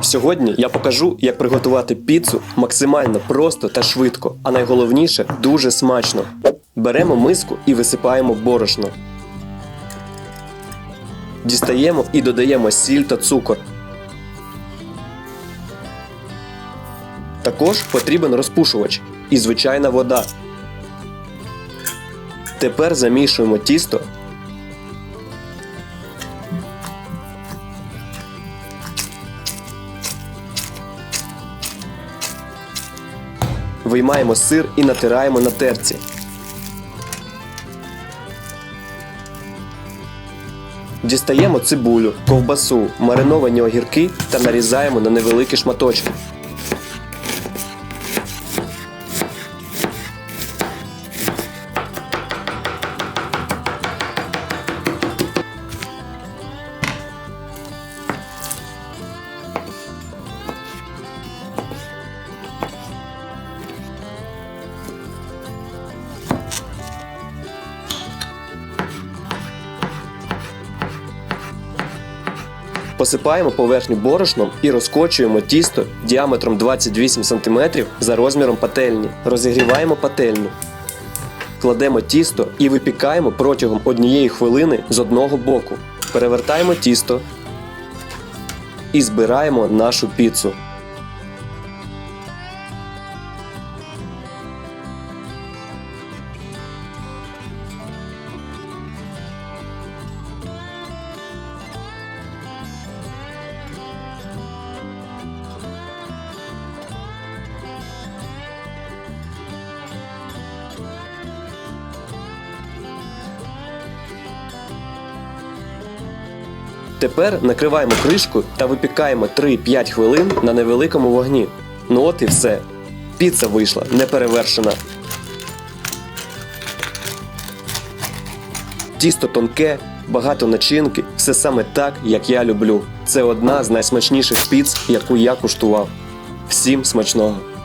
Сьогодні я покажу, як приготувати піцу максимально просто та швидко, а найголовніше дуже смачно. Беремо миску і висипаємо борошно. Дістаємо і додаємо сіль та цукор. Також потрібен розпушувач і звичайна вода. Тепер замішуємо тісто. Виймаємо сир і натираємо на терці. Дістаємо цибулю, ковбасу, мариновані огірки та нарізаємо на невеликі шматочки. Посипаємо поверхню борошном і розкочуємо тісто діаметром 28 см за розміром пательні. Розігріваємо пательню. Кладемо тісто і випікаємо протягом однієї хвилини з одного боку. Перевертаємо тісто і збираємо нашу піцу. Тепер накриваємо кришку та випікаємо 3-5 хвилин на невеликому вогні. Ну от і все. Піца вийшла неперевершена. Тісто тонке, багато начинки, все саме так, як я люблю. Це одна з найсмачніших піц, яку я куштував. Всім смачного!